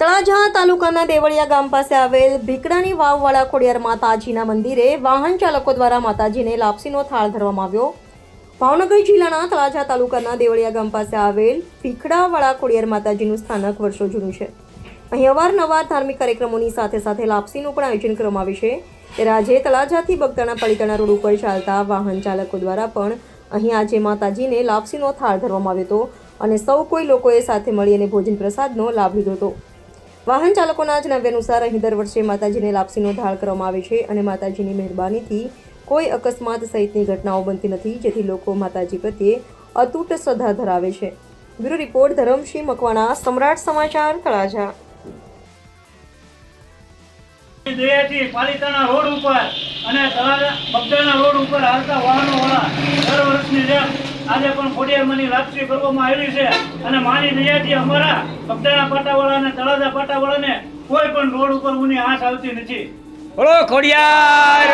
તળાજા તાલુકાના દેવળિયા ગામ પાસે આવેલ ભીકડાની વાવવાળા ખોડિયાર માતાજીના મંદિરે વાહન ચાલકો દ્વારા માતાજીને લાપસીનો થાળ ધરવામાં આવ્યો. ભાવનગર જિલ્લાના તળાજા તાલુકાના દેવળિયા ગામ પાસે આવેલ ભીખડાવાળા ખોડિયાર માતાજીનું સ્થાનક વર્ષો જૂનું છે. અહીં અવારનવાર ધાર્મિક કાર્યક્રમોની સાથે સાથે લાપસીનું પણ આયોજન કરવામાં આવે છે. ત્યારે આજે તળાજાથી બગદાણા પાલિતાણા રોડ ઉપર ચાલતા વાહન ચાલકો દ્વારા પણ અહીં આજે માતાજીને લાપસીનો થાળ ધરવામાં આવ્યો હતો અને સૌ કોઈ લોકોએ સાથે મળી અને ભોજન પ્રસાદનો લાભ લીધો હતો. વાહન ચાલકોના જણાવ્યા અનુસાર અહીં દર વર્ષે માતાજીને લાપસીનો ઢાળ કરવામાં આવે છે અને માતાજીની મહેરબાનીથી કોઈ અકસ્માત સહિતની ઘટનાઓ બનતી નથી, જેથી લોકો માતાજી પ્રત્યે અતૂટ શ્રદ્ધા ધરાવે છે. બ્યુરો રિપોર્ટ, ધરમસિંહ મકવાણા, સમ્રાટ સમાચાર તળાજા પાલિતાણા રોડ ઉપર અને તળાજા રોડ ઉપર હાલતા વાહનો વાળા આજે પણ ખોડિયારમાંની રાત્રિ કરવામાં આવી છે અને માની દયાથી અમારા બગદાણા પાટાવાળા અને તળાજા પાટાવાળાને કોઈ પણ રોડ ઉપર ઊની આંચ આવતી નથી. બોલો ખોડિયાર!